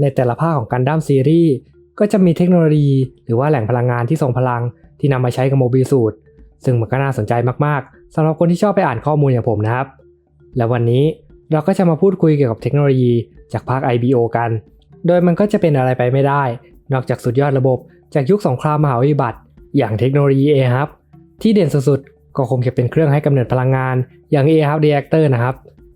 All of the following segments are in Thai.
ในแต่ละภาคของกันดั้มซีรีส์ก็จะมีเทคโนโลยี หรือว่าแหล่งพลังงานที่ทรงพลังที่นำมาใช้กับโมบิลสูตร ซึ่งมันก็น่าสนใจมากๆสำหรับคนที่ชอบไปอ่านข้อมูลอย่างผมนะครับ และวันนี้เราก็จะมาพูดคุยเกี่ยวกับเทคโนโลยีจากภาค IBO กัน โดยมันก็จะเป็นอะไรไปไม่ได้ นอกจากสุดยอดระบบจากยุคสงครามมหาวิบัติ อย่างเทคโนโลยี A-Hub ที่เด่นสุดๆ ก็คงจะเป็นเครื่องให้กำเนิดพลังงานอย่าง A-Hub Reactor นะครับ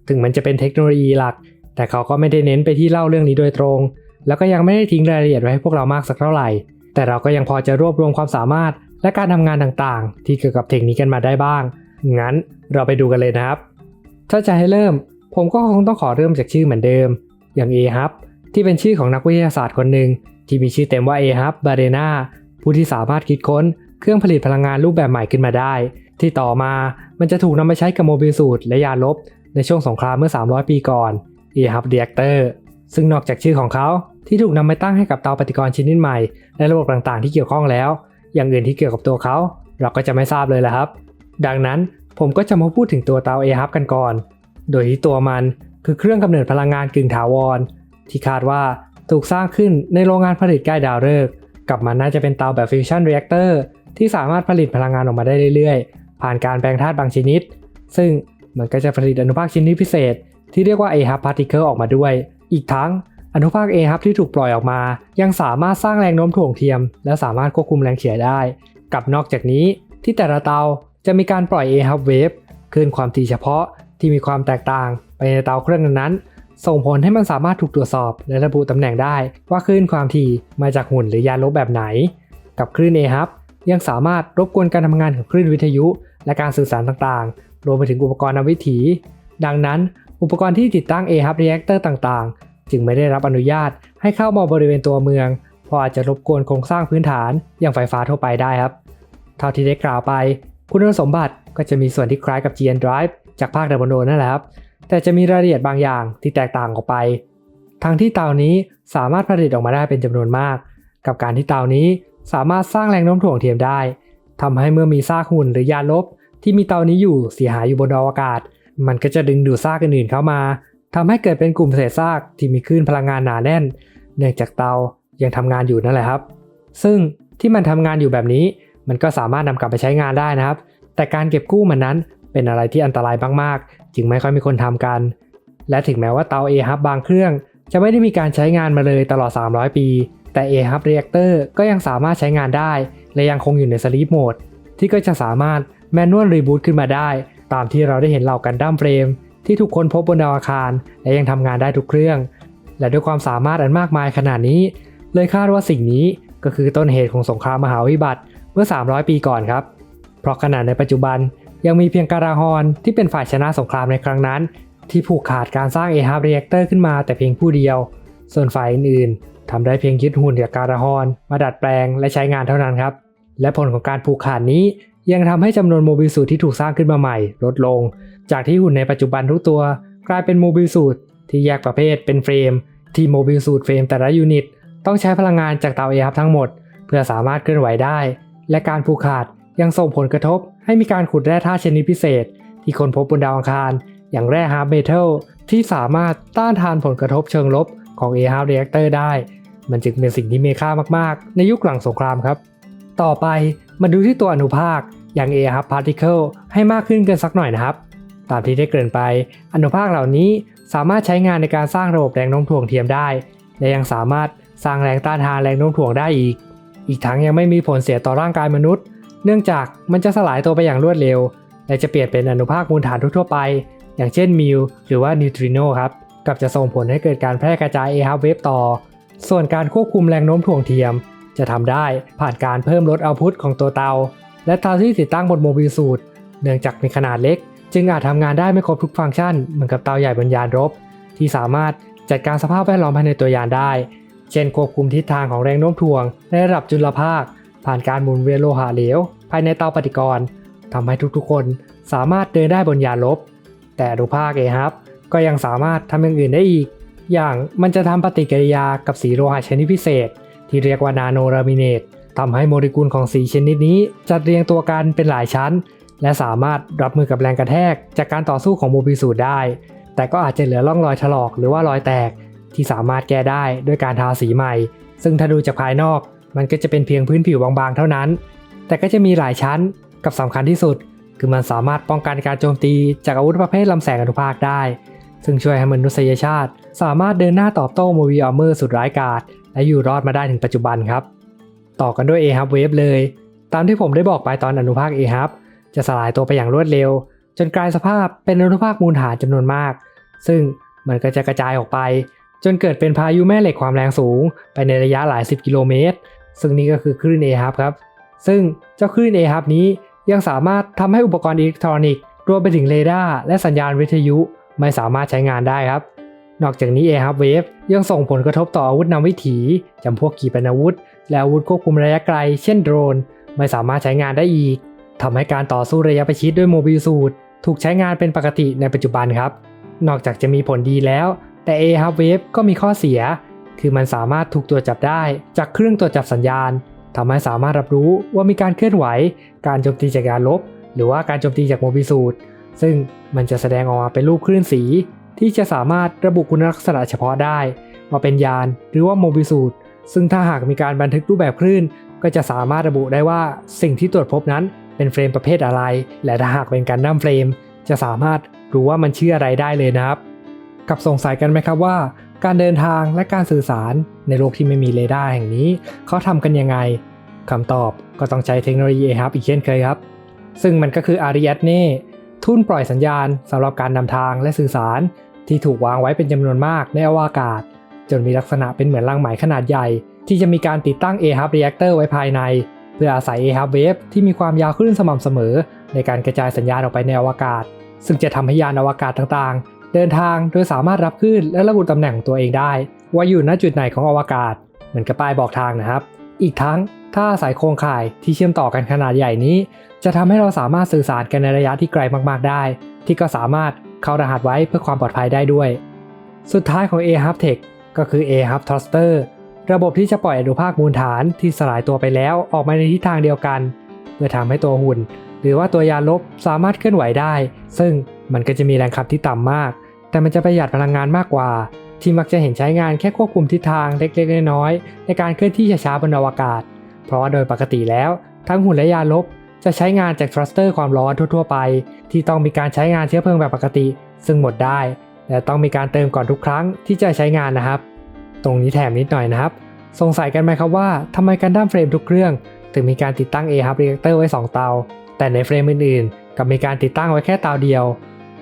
ถึงมันจะเป็นเทคโนโลยีหลัก แต่เขาก็ไม่ได้เน้นไปที่เล่าเรื่องนี้โดยตรง แล้วก็ยังไม่ได้ทิ้งรายละเอียดไว้ให้พวกเรามากสักเท่าไหร่ แต่เราก็ยังพอจะรวบรวมความสามารถ และการทำงานต่างๆ ที่เกี่ยวกับเทคนิคกันมาได้บ้าง งั้นเราไปดูกันเลยนะครับ ถ้าจะให้เริ่ม ผมก็คงต้องขอเริ่มจากชื่อเหมือนเดิม อย่าง A-Hub ที่เป็นชื่อของนักวิทยาศาสตร์คนหนึ่งที่มีชื่อเต็มว่า A-Hub b a r e n a ผู้ที่สามารถคิดค้นเครื่องผลิตพลังงานรูปแบบใหม่ขึ้นมาได้ ที่ต่อมามันจะถูกนำมาใช้กับโมบิลสูตรและยานลบในช่วงสงครามเมื่อ 300 ปีก่อน A-Hub Reactor ซึ่งนอกจากชื่อของเขาที่ถูกนำไปตั้งให้กับเตาปฏิกรณ์ชนิดใหม่ และระบบต่างๆที่เกี่ยวข้องแล้ว อย่างอื่นที่เกี่ยวกับตัวเขา เราก็จะไม่ทราบเลยละครับ ดังนั้นผมก็จะมาพูดถึงตัวเตา A-Hub กันก่อน โดยที่ตัวมันคือเครื่องกำเนิดพลังงานกึ่งถาวร ที่คาดว่าถูกสร้างขึ้นในโรงงานผลิตใกล้ดาวฤกษ์กับมันน่าจะเป็นเตาแบบฟิวชั่นเรแอคเตอร์ที่สามารถผลิตพลังงานออกมาได้เรื่อยๆ ผ่านการแปลงธาตุบางชนิด ซึ่งมันก็จะผลิตอนุภาคชนิดพิเศษ ที่เรียกว่า A-Hub Particle ออกมาด้วย อีกทั้งอนุภาค A-Hub ที่ถูกปล่อยออกมา ยังสามารถสร้างแรงโน้มถ่วงเทียม และสามารถควบคุมแรงเฉื่อยได้ กับนอกจากนี้ที่แต่ละเตาจะมีการปล่อย A-Hub Wave คลื่นความถี่เฉพาะที่มีความแตกต่างไปในเตาเครื่องนั้นๆส่งผลให้มันสามารถถูกตรวจสอบและระบุตำแหน่งได้ ว่าคลื่นความถี่มาจากหุ่นหรือยานลบแบบไหน กับคลื่น A-Hub ยังสามารถรบกวนการทำงานของคลื่นวิทยุ และการสื่อสารต่างๆ รวมไปถึงอุปกรณ์นำวิถี ดังนั้น อุปกรณ์ที่ติดตั้ง A-Hub Reactor ต่างๆ จึงไม่ได้รับอนุญาตให้เข้ามาบริเวณตัวเมือง เพราะอาจจะรบกวนโครงสร้างพื้นฐานอย่างไฟฟ้าทั่วไปได้ครับ เท่าที่ได้กล่าวไป คุณสมบัติก็จะมีส่วนที่คล้ายกับ GN Drive จากภาคดับเบิลโดนั่นแหละครับ แต่จะมีรายละเอียดบางอย่างที่แตกต่างออกไป ทั้งที่เตานี้สามารถผลิตออกมาได้เป็นจำนวนมาก กับการที่เตานี้สามารถสร้างแรงโน้มถ่วงเทียมได้ทำให้เมื่อมีซากหุ่นหรือยานลบที่มีเตานี้อยู่เสียหายอยู่บนอวกาศ มันก็จะดึงดูดซากอื่นๆเข้ามาทำให้เกิดเป็นกลุ่มเศษซากที่มีคลื่นพลังงานหนาแน่น เนื่องจากเตายังทำงานอยู่นั่นแหละครับ ซึ่งที่มันทำงานอยู่แบบนี้ มันก็สามารถนำกลับไปใช้งานได้นะครับ แต่การเก็บกู้มันนั้นเป็นอะไรที่อันตรายมากๆ จึงไม่ค่อยมีคนทำกัน และถึงแม้ว่าเตา A-Hub บางเครื่อง จะไม่ได้มีการใช้งานมาเลยตลอด 300 ปี แต่ A-Hub Reactor ก็ยังสามารถใช้งานได้ และยังคงอยู่ใน Sleep Mode ที่ก็จะสามารถ Manual Reboot ขึ้นมาได้ ตามที่เราได้เห็นเหล่ากันดั้มเฟรม ที่ทุกคนพบบนดาวอังคาร และยังทำงานได้ทุกเครื่อง และด้วยความสามารถอันมากมายขนาดนี้ เลยคาดว่าสิ่งนี้ก็คือต้นเหตุของสงครามมหาวิบัติเมื่อ 300 ปีก่อนครับ เพราะขนาดในปัจจุบันยังมีเพียงการาฮอนที่เป็นฝ่ายชนะสงครามในครั้งนั้น ที่ผูกขาดการสร้าง A-Hub Reactor ขึ้นมาแต่เพียงผู้เดียว ส่วนฝ่ายอื่นๆทำได้เพียงยึดหุ่นจากการาฮอนมาดัดแปลงและใช้งานเท่านั้นครับและผลของการผูกขาดนี้ ยังทำให้จำนวนโมบิลสูตรที่ถูกสร้างขึ้นมาใหม่ ลดลง จากที่หุ่นในปัจจุบันทุกตัว กลายเป็นโมบิลสูตรที่แยกประเภทเป็นเฟรม ที่โมบิลสูตรเฟรมแต่ละยูนิต ต้องใช้พลังงานจากเตา A-Hub ทั้งหมด เพื่อสามารถเคลื่อนไหวได้ และการผูกขาดยังส่งผลกระทบ ให้มีการขุดแร่ธาตุชนิดพิเศษ ที่คนพบบนดาวอังคาร อย่างแร่ฮาร์ดเมทัลที่สามารถต้านทานผลกระทบเชิงลบของ A-Hub Reactor ได้ มันจึงเป็นสิ่งที่มีค่ามากๆ ในยุคหลังสงครามครับ ต่อไป มาดูที่ตัวอนุภาคอย่าง A-Hub Particle ให้มากขึ้นกันสักหน่อยนะครับ ตามที่ได้เกริ่นไป อนุภาคเหล่านี้สามารถใช้งานในการสร้างระบบแรงโน้มถ่วงเทียมได้ และยังสามารถสร้างแรงต้านทานแรงโน้มถ่วงได้อีก อีกทั้งยังไม่มีผลเสียต่อร่างกายมนุษย์ เนื่องจากมันจะสลายตัวไปอย่างรวดเร็ว และจะเปลี่ยนเป็นอนุภาคมูลฐานทั่วไป อย่างเช่นมิวหรือว่านิวทริโนครับกับจะส่งผลให้เกิดการแพร่กระจาย A-Hub Wave ต่อ ส่วนการควบคุมแรงโน้มถ่วงเทียม จะทำได้ผ่านการเพิ่มลดเอาพุตของตัวเตา และเตาที่ติดตั้งบนโมบิลสูตร เนื่องจากมีขนาดเล็ก จึงอาจทำงานได้ไม่ครบทุกฟังก์ชัน เหมือนกับเตาใหญ่บนยานรบ ที่สามารถจัดการสภาพแวดล้อมภายในตัวยานได้ เช่นควบคุมทิศทางของแรงโน้มถ่วงในระดับจุลภาค ผ่านการหมุนเวียนโลหะเหลวภายในเตาปฏิกรณ์ทำให้ทุกๆคนสามารถเดินได้บนยานรบแต่อนุภาคเอฮับก็ยังสามารถทำอย่างอื่นได้อีก อย่างมันจะทำปฏิกิริยากับสีโลหะชนิดพิเศษ ที่เรียกว่านาโนลามิเนตทำให้โมเลกุลของสีชนิดนี้จัดเรียงตัวกันเป็นหลายชั้น และสามารถรับมือกับแรงกระแทก จากการต่อสู้ของโมบิลสูตรได้ แต่ก็อาจจะเหลือร่องรอยถลอกหรือว่ารอยแตก ที่สามารถแก้ได้ด้วยการทาสีใหม่ ซึ่งถ้าดูจากภายนอก มันก็จะเป็นเพียงพื้นผิวบางๆ เท่านั้น แต่ก็จะมีหลายชั้นกับสำคัญที่สุด คือมันสามารถป้องกันการโจมตีจากอาวุธประเภทลำแสงอนุภาคได้ ซึ่งช่วยให้มนุษยชาติ สามารถเดินหน้าตอบโต้โมบิอัลเมอร์สุดร้ายกาจ และอยู่รอดมาได้ถึงปัจจุบันครับ ต่อกันด้วย a h u b Wave เลย ตามที่ผมได้บอกไปตอนอนุภาค a h u b จะสลายตัวไปอย่างรวดเร็ว จนกลายสภาพเป็นอนุภาคมูลฐานจำนวนมาก ซึ่งมันก็จะกระจายออกไป จนเกิดเป็นพายุแม่เหล็กความแรงสูง ไปในระยะหลาย 10 กิโลเมตร ซึ่งนี่ก็คือคลื่น a h u b ครับ ซึ่งเจ้าคลื่น a h u b นี้ยังสามารถทำให้อุปกรณ์อิเล็กทรอนิกส์รวมไปถึงเรดาร์และสัญญาณวิทยุไม่สามารถใช้งานได้ครับ นอกจากนี้ a h u b Wave ยังส่งผลกระทบต่ออาวุธนำวิถีจำพวกขีปนาวุธ และอาวุธควบคุมระยะไกล เช่นโดรน ไม่สามารถใช้งานได้อีกทำให้การต่อสู้ระยะประชิดด้วยโมบิลสูตรถูกใช้งานเป็นปกติในปัจจุบันครับ นอกจากจะมีผลดีแล้ว แต่ a h u b Wave ก็มีข้อเสีย คือมันสามารถถูกตรวจจับได้ จากเครื่องตรวจจับสัญญาณทำให้สามารถรับรู้ว่ามีการเคลื่อนไหว การโจมตีจากยานลบ หรือว่าการโจมตีจากโมบิลสูตรซึ่งมันจะแสดงออกมาเป็นรูปคลื่นสี ที่จะสามารถระบุคุณลักษณะเฉพาะได้ว่าเป็นยานหรือว่าโมบิสูตซึ่งถ้าหากมีการบันทึกรูปแบบคลื่น ก็จะสามารถระบุได้ว่าสิ่งที่ตรวจพบนั้นเป็นเฟรมประเภทอะไร และถ้าหากเป็นการดั้มเฟรม จะสามารถรู้ว่ามันชื่ออะไรได้เลยนะครับ กับสงสัยกันไหมครับว่า การเดินทางและการสื่อสารในโลกที่ไม่มีเรดาร์แห่งนี้ เขาทำกันยังไงคำตอบก็ต้องใช้เทคโนโลยี a h u b อีกเช่นเคยครับ ซึ่งมันก็คือ Ariadne ทุ่นปล่อยสัญญาณสำหรับการนำทางและสื่อสาร ที่ถูกวางไว้เป็นจำนวนมากในอวกาศ จนมีลักษณะเป็นเหมือนรังไหมขนาดใหญ่ ที่จะมีการติดตั้ง a h u b Reactor ไว้ภายใน เพื่ออาศัย a h u b Wave ที่มีความยาวคลื่นสม่ำเสมอ ในการกระจายสัญญาณออกไปในอวกาศ ซึ่งจะทำให้ยานอวกาศต่างๆ เดินทางโดยสามารถรับคลื่นและระบุตำแหน่งของตัวเองได้ ว่าอยู่ณจุดไหนของอวกาศ เหมือนกับป้ายบอกทางนะครับ อีกทั้งถ้าอาศัยโครงข่ายที่เชื่อมต่อกันขนาดใหญ่นี้ จะทำให้เราสามารถสื่อสารกันในระยะที่ไกลมากๆได้ ที่ก็สามารถ เข้ารหัสไว้เพื่อความปลอดภัยได้ด้วย สุดท้ายของ a h u b Tech ก็คือ a h u b Thruster ระบบที่จะปล่อยอนุภาคมูลฐานที่สลายตัวไปแล้วออกมาในทิศทางเดียวกัน เพื่อทำให้ตัวหุ่น หรือว่าตัวยานลบสามารถเคลื่อนไหวได้ ซึ่งมันก็จะมีแรงขับที่ต่ำมาก แต่มันจะประหยัดพลังงานมากกว่า ที่มักจะเห็นใช้งานแค่ควบคุมทิศทางเล็กๆน้อยๆในการเคลื่อนที่ช้าๆบนอวกาศ เพราะว่าโดยปกติแล้ว ทั้งหุ่นและยานลบ จะใช้งานจากทรัสเตอร์ความร้อนทั่วๆไป ที่ต้องมีการใช้งานเชื้อเพลิงแบบปกติ ซึ่งหมดได้ และต้องมีการเติมก่อนทุกครั้งที่จะใช้งานนะครับ ตรงนี้แถมนิดหน่อยนะครับ สงสัยกันไหมครับว่าทำไมกันดั้มเฟรมทุกเครื่อง ถึงมีการติดตั้ง a h u b Reactor ไว้ 2 เตา แต่ในเฟรมอื่นๆกับมีการติดตั้งไว้แค่เตาเดียว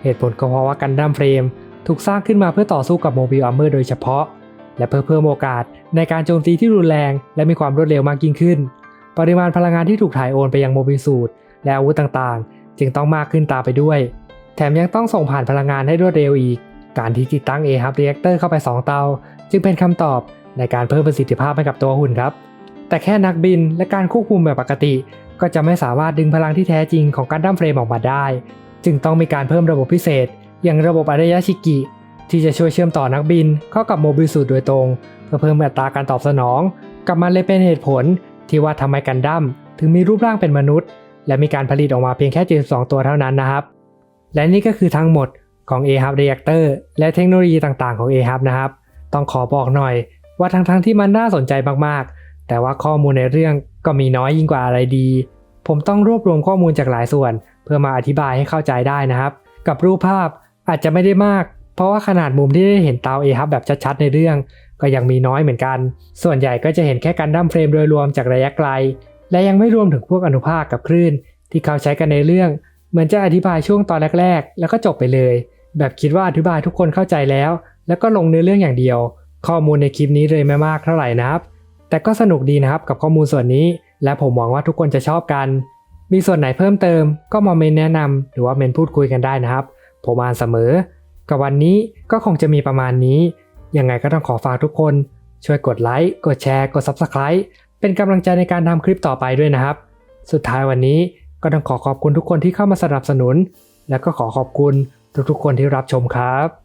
เหตุผลก็เพราะว่ากันดั้มเฟรมถูกสร้างขึ้นมาเพื่อต่อสู้กับโมบิลอาร์เมอร์โดยเฉพาะ และเพื่อเพิ่มโอกาสในการโจมตีที่รุนแรง และมีความรวดเร็วมากยิ่งขึ้น ปริมาณพลังงานที่ถูกถ่ายโอนไปยังโมบิลสูตรและอาวุธต่างๆ จึงต้องมากขึ้นตามไปด้วย แถมยังต้องส่งผ่านพลังงานให้รวดเร็วอีก การที่ติดตั้ง a h u b Reactor เข้าไป 2 เตา จึงเป็นคำตอบในการเพิ่มประสิทธิภาพให้กับตัวหุ่นครับ แต่แค่นักบินและการควบคุมแบบปกติ ก็จะไม่สามารถดึงพลังที่แท้จริงของการดั้มเฟรมออกมาได้ จึงต้องมีการเพิ่มระบบพิเศษ อย่างระบบอารยะชิกิ ที่จะช่วยเชื่อมต่อนักบินเข้ากับโมบิลสูตรโดยตรง เพื่อเพิ่มอัตราการตอบสนอง กลับมันเลยเป็นเหตุผล ที่ว่าทำไมกันดั้มถึงมีรูปร่างเป็นมนุษย์ และมีการผลิตออกมาเพียงแค่ 72 ตัวเท่านั้นนะครับ และนี่ก็คือทั้งหมดของ a h u b Reactor และเทคโนโลยีต่างๆของ a h u b นะครับ ต้องขอบอกหน่อยว่าทั้งๆทที่มันน่าสนใจมากๆ แต่ว่าข้อมูลในเรื่องก็มีน้อยยิ่งกว่าอะไรดี ผมต้องรวบรวมข้อมูลจากหลายส่วน เพื่อมาอธิบายให้เข้าใจได้นะครับ กับรูปภาพอาจจะไม่ได้มาก เพราะว่าขนาดมุมที่ได้เห็นเตา a h u b แบบชัดๆในเรื่อง ก็ยังมีน้อยเหมือนกัน ส่วนใหญ่ก็จะเห็นแค่การดั้มเฟรมโดยรวมจากระยะไกล และยังไม่รวมถึงพวกอนุภาคกับคลื่น ที่เขาใช้กันในเรื่อง เหมือนจะอธิบายช่วงตอนแรก ๆ แล้วก็จบไปเลย แบบคิดว่าอธิบายทุกคนเข้าใจแล้ว แล้วก็ลงเนื้อเรื่องอย่างเดียว ข้อมูลในคลิปนี้เลยไม่มากเท่าไหร่นะครับ แต่ก็สนุกดีนะครับกับข้อมูลส่วนนี้ และผมหวังว่าทุกคนจะชอบกัน มีส่วนไหนเพิ่มเติม ก็มาเมนแนะนำหรือว่าเมนพูดคุยกันได้นะครับ ผมอ่านเสมอ กับวันนี้ก็คงจะมีประมาณนี้ ยังไงก็ต้องขอฝากทุกคน ช่วยกดไลค์ กดแชร์ กด Subscribe เป็นกำลังใจในการทำคลิปต่อไปด้วยนะครับ สุดท้ายวันนี้ก็ต้องขอขอบคุณทุกคนที่เข้ามาสนับสนุน และก็ขอขอบคุณทุกๆคนที่รับชมครับ